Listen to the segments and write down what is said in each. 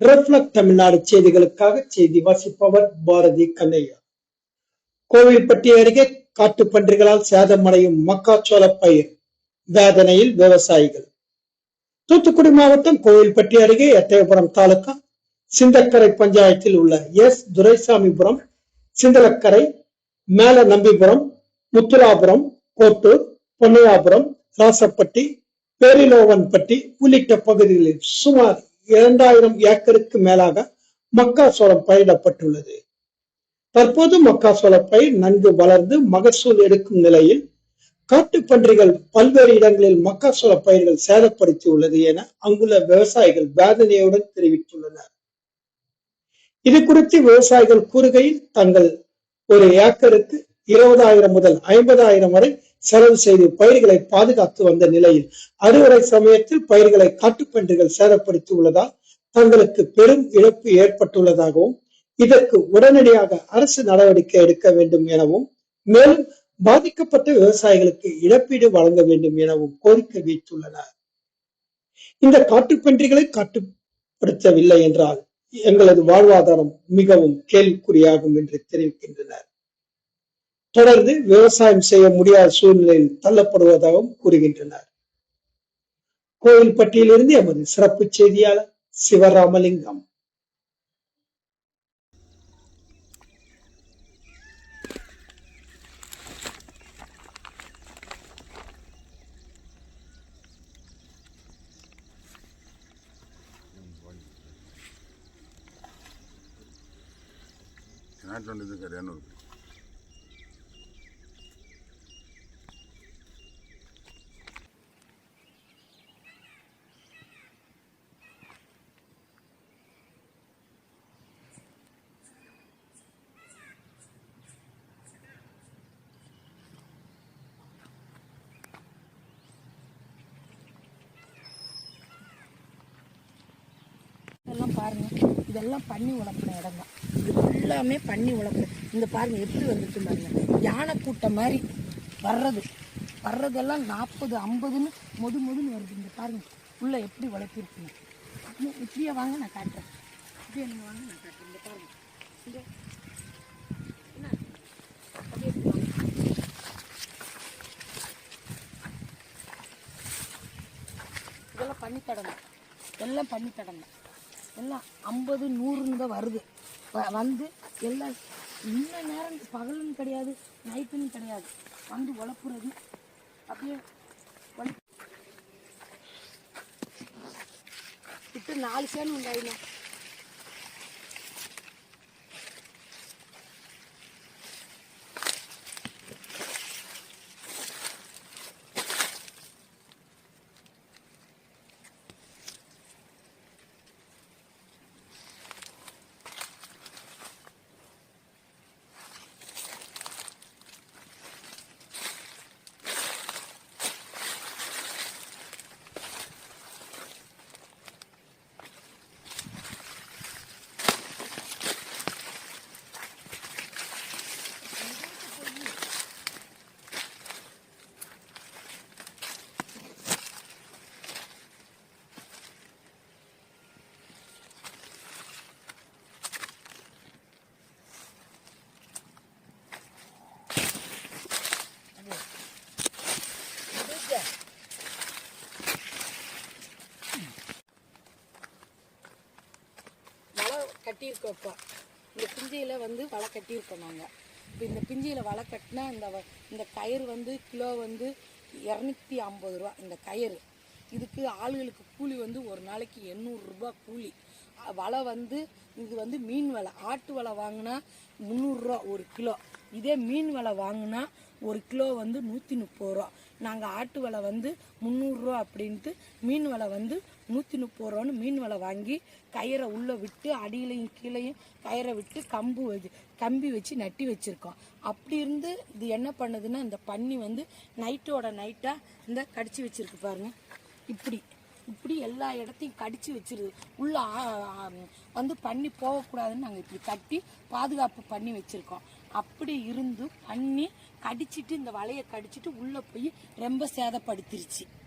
Reflect Tamil Nadu செய்திகளுக்காக செய்தி வாசிப்பவர் பாரதி கண்ணையா. கோவில்பட்டி அருகே காட்டுப்பன்றிகளால் சேதமடையும் மக்காச்சோள பயிர் வேதனையில் விவசாயிகள். தூத்துக்குடி மாவட்டம் கோவில்பட்டி அருகே எட்டயபுரம் தாலுகா சிந்தக்கரை பஞ்சாயத்தில் உள்ள எஸ். துரைசாமிபுரம் சிந்தலக்கரை மேல நம்பிபுரம் முத்துராபுரம் கோட்டூர் பொன்னையாபுரம் ராசப்பட்டி பேரிலோவன்பட்டி உள்ளிட்ட பகுதிகளில் சுமார் இரண்டாயிரம் ஏக்கருக்கு மேலாக மக்காசோளம் பயிரிடப்பட்டுள்ளது. தற்போது மக்காசோள பயிர் நன்கு வளர்ந்து மகசூல் எடுக்கும் நிலையில் காட்டுப்பன்றிகள் பல்வேறு இடங்களில் மக்காசோள பயிர்கள் சேதப்படுத்தி உள்ளது என அங்குள்ள விவசாயிகள் வேதனையுடன் தெரிவித்துள்ளனர். இது குறித்து விவசாயிகள் கூறுகையில் தங்கள் ஒரு ஏக்கருக்கு இருபதாயிரம் முதல் ஐம்பதாயிரம் வரை செலவு செய்து பயிர்களை பாதுகாத்து வந்த நிலையில் அறுவடை சமயத்தில் பயிர்களை காட்டுப்பன்றிகள் சேதப்படுத்தி உள்ளதால் தங்களுக்கு பெரும் இழப்பு ஏற்பட்டுள்ளதாகவும் இதற்கு உடனடியாக அரசு நடவடிக்கை எடுக்க வேண்டும் எனவும் மேலும் பாதிக்கப்பட்ட விவசாயிகளுக்கு இழப்பீடு வழங்க வேண்டும் எனவும் கோரிக்கை வைத்துள்ளனர். இந்த காட்டுப்பன்றிகளை காட்டுப்படுத்தவில்லை என்றால் எங்களது வாழ்வாதாரம் மிகவும் கேள்விக்குறியாகும் என்று தெரிவிக்கின்றனர். தொடர்ந்து விவசாயம் செய்ய முடியாத சூழ்நிலையில் தள்ளப்படுவதாகவும் கூறுகின்றனர். கோவில்பட்டியிலிருந்து எமது சிறப்பு செய்தியாளர் சிவராமலிங்கம். நாட்டில் வந்து இரநூறு பாருங்கள் பாருங்க. இதெல்லாம் பண்ணி உழப்பின இடம் தான். இது எல்லாமே பண்ணி உழப்பின இந்த பாருங்க எப்படி வந்துச்சு பாருங்க. யானை கூட்டம் மாதிரி வர்றது. வர்றதெல்லாம் நாற்பது ஐம்பதுன்னு மொது மொதுன்னு வருது. இந்த பாருங்க உள்ள எப்படி உழைப்பிருக்குங்க இப்படியே வாங்க நான் காட்டுறேன். இப்படியே நீங்கள் வாங்க நான் காட்டுறேன். இந்த பாருங்க. என்ன? அப்படியே இதெல்லாம் பண்ணி தடணும் எல்லாம் பண்ணி தடணும் எல்லாம் ஐம்பது நூறுன்னு தான் வருது. வ- வந்து எல்லாம் இன்ன நேரம் பகலுன்னு கிடையாது நைட்டுன்னு கிடையாது. வந்து உழப்புறது. அப்படியே உழப்பு விட்டு நாலு சேனு உண்டாயினா வலை கட்டியிருக்கோம் இந்த பிஞ்சியில் வந்து வலை கட்டியிருக்கோம் நாங்கள் இப்போ இந்த பிஞ்சியில் வலை கட்டினா இந்த வ- இந்த கயிறு வந்து கிலோ வந்து இரநூத்தி ஐம்பது ரூபா இந்த கயிறு. இதுக்கு ஆளுகளுக்கு கூலி வந்து ஒரு நாளைக்கு எண்ணூறுரூபா கூலி. வலை வந்து இது வந்து மீன் வலை. ஆட்டு வலை வாங்கினா முந்நூறுரூவா ஒரு கிலோ. இதே மீன் வலை வாங்கினா ஒரு கிலோ வந்து நூற்றி முப்பது ரூபா. நாங்கள் ஆட்டு வலை வந்து முந்நூறுரூவா அப்படின்ட்டு மீன் வலை வந்து நூற்றி முப்பது ரூபான்னு மீன் வலை வாங்கி கயிறை உள்ளே விட்டு அடியிலையும் கீழையும் கயிறை விட்டு கம்பு வச்சு கம்பி வச்சு நட்டி வச்சுருக்கோம். அப்படி இருந்து இது என்ன பண்ணுதுன்னா இந்த பன்னி வந்து நைட்டோட நைட்டாக இந்த கடிச்சு வச்சுருக்கு பாருங்க. இப்படி இப்படி எல்லா இடத்தையும் கடிச்சு வச்சிருது. உள்ள ஆ- ஆ- வந்து பண்ணி போகக்கூடாதுன்னு நாங்கள் இப்படி கட்டி பாதுகாப்பு பண்ணி வச்சுருக்கோம். அப்படி இருந்து பண்ணி கடிச்சிட்டு இந்த வலையை கடிச்சிட்டு உள்ளே போய் ரொம்ப சேதப்படுத்திருச்சு.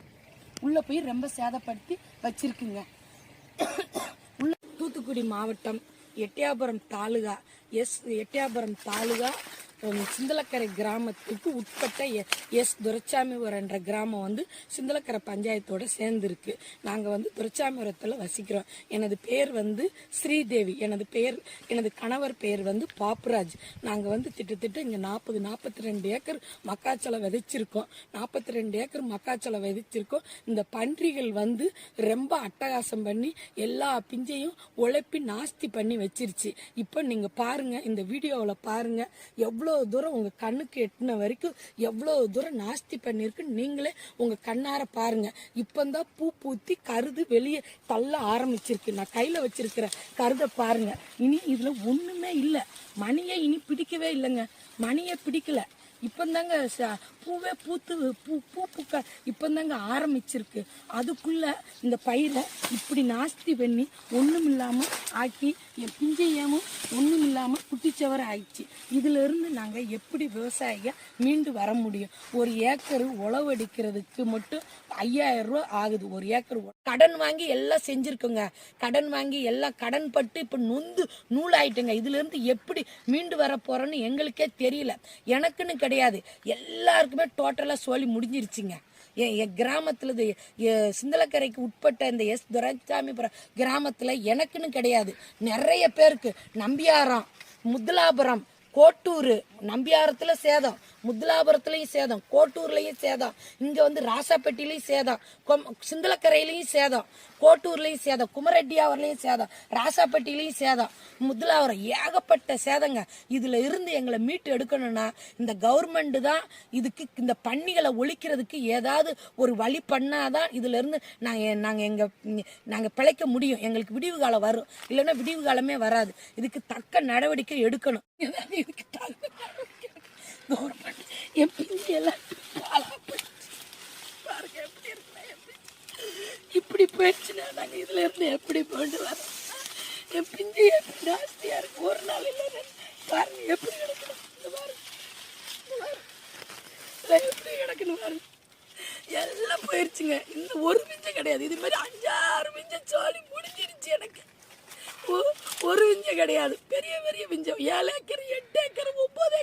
உள்ளே போய் ரொம்ப சேதப்படுத்தி வச்சிருக்குங்க. உள்ள தூத்துக்குடி மாவட்டம் எட்டயாபுரம் தாலுகா எஸ் எட்டயாபுரம் தாலுகா சிந்தலக்கரை கிராமத்துக்கு உட்பட்ட எஸ் துரைச்சாமிபுரம் என்ற கிராமம் வந்து சிந்தலக்கரை பஞ்சாயத்தோடு சேர்ந்துருக்கு. நாங்கள் வந்து துரைச்சாமிபுரத்தில் வசிக்கிறோம். எனது பேர் வந்து ஸ்ரீதேவி. எனது பெயர் எனது கணவர் பெயர் வந்து பாப்புராஜ். நாங்கள் வந்து திட்டத்திட்ட இங்கே நாற்பது நாற்பத்தி ரெண்டு ஏக்கர் மக்காச்சோளம் விதைச்சிருக்கோம். நாற்பத்தி ரெண்டு ஏக்கர் மக்காச்சோளம் விதைச்சிருக்கோம். இந்த பன்றிகள் வந்து ரொம்ப அட்டகாசம் பண்ணி எல்லா பிஞ்சையும் உழைப்பி நாஸ்தி பண்ணி வச்சிருச்சு. இப்போ நீங்கள் பாருங்கள் இந்த வீடியோவில் பாருங்கள் எவ்வளோ எவ்வளோ தூரம் உங்கள் கண்ணுக்கு எட்டின வரைக்கும் எவ்வளோ தூரம் நாஸ்தி பண்ணியிருக்கு நீங்களே உங்கள் கண்ணார பாருங்கள் இப்போந்தான் பூ பூத்தி கருது வெளியே தள்ள ஆரம்பிச்சிருக்கு. நான் கையில் வச்சிருக்கிற கருதை பாருங்க. இனி இதில் ஒன்றுமே இல்லை. மணியை இனி பிடிக்கவே இல்லைங்க. மணியை பிடிக்கல. இப்போந்தாங்க பூவே பூத்து பூ பூ பூக்க இப்போந்தாங்க ஆரம்பிச்சிருக்கு. அதுக்குள்ள இந்த பயிரை இப்படி நாஸ்தி பண்ணி ஒன்றும் இல்லாமல் ஆக்கி என் பிஞ்சையமும் ஒன்றும் இல்லாமல் குட்டிச்சவர ஆயிடுச்சு இதிலிருந்து நாங்கள் எப்படி விவசாயிக மீண்டு வர முடியும்? ஒரு ஏக்கர் உழவடிக்கிறதுக்கு மட்டும் ஐயாயிரம் ரூபா ஆகுது. ஒரு ஏக்கர் கடன் வாங்கி எல்லாம் செஞ்சுருக்கோங்க. கடன் வாங்கி எல்லாம் கடன் பட்டு இப்போ நொந்து நூலாயிட்டுங்க. இதுலருந்து எப்படி மீண்டு வர போகிறோன்னு எங்களுக்கே தெரியல. எனக்குன்னு கிடையாது. எல்லாருக்குமே டோட்டலாக சோழி முடிஞ்சிருச்சுங்க. என் என் கிராமத்தில் இது எ- சிந்தலக்கரைக்கு உட்பட்ட இந்த எஸ் துரைசாமிபுரம் கிராமத்தில் எனக்குன்னு கிடையாது. நிறைய பேருக்கு நம்பியாரம். முத்துலாபுரம் கோட்டூர் நம்பியாரத்தில் சேதம் முத்துலாபுரத்துலேயும் சேதம் கோட்டூர்லேயும் சேதம் இங்கே வந்து ராசாப்பேட்டையிலையும் சேதம் கொம் சிந்தலக்கரையிலையும் சேதம் கோட்டூர்லேயும் சேதம் குமரெட்டியாவர்லேயும் சேதம் ராசாப்பேட்டையிலையும் சேதம் முதலாவரம் ஏகப்பட்ட சேதங்க. இதில் இருந்து எங்களை மீட்டு எடுக்கணும்னா இந்த கவர்மெண்ட்டு தான் இதுக்கு இந்த பன்னிகளை ஒழிக்கிறதுக்கு ஏதாவது ஒரு வழி பண்ணாதான் இதுல இருந்து நாங்கள் நாங்கள் எங்கள் நாங்கள் பிழைக்க முடியும். எங்களுக்கு விடிவு காலம் வரும். இல்லைன்னா விடிவு காலமே வராது. இதுக்கு தக்க நடவடிக்கை எடுக்கணும். இதுக்கு தகுந்த கவர்மெண்ட் என் பிஞ்சு எல்லாம் பாழா பாருங்க எப்படி இருக்குன்னா எப்படி இப்படி போயிடுச்சுன்னா நாங்கள் இதுல இருந்து எப்படி போயிட்டு வரோம் என் பிஞ்சு எப்படி ஜாஸ்தியாக இருக்கு ஒரு நாள் இல்லை பாருங்க எப்படி கிடக்கணும் இந்த பாருங்க எப்படி கிடக்குன்னு பாருங்க எல்லாம் போயிடுச்சுங்க இந்த ஒரு மிஞ்சம் கிடையாது. இது மாதிரி அஞ்சாறு மிஞ்சம் சோழி முடிஞ்சிருச்சு எனக்கு ஒ- ஒரு விஞ்சம் கிடையாது பெரிய பெரிய மிஞ்சம். ஏழு ஏக்கர் எட்டு ஏக்கர் முப்பது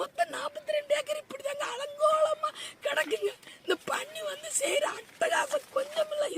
மொத்தம் நாற்பத்தி ரெண்டு ஏக்கர் இப்படிதாங்க அலங்கோலமாக கிடக்குங்க. இந்த பண்ணி வந்து செய்கிற அட்டகாசம் கொஞ்சமில்லை.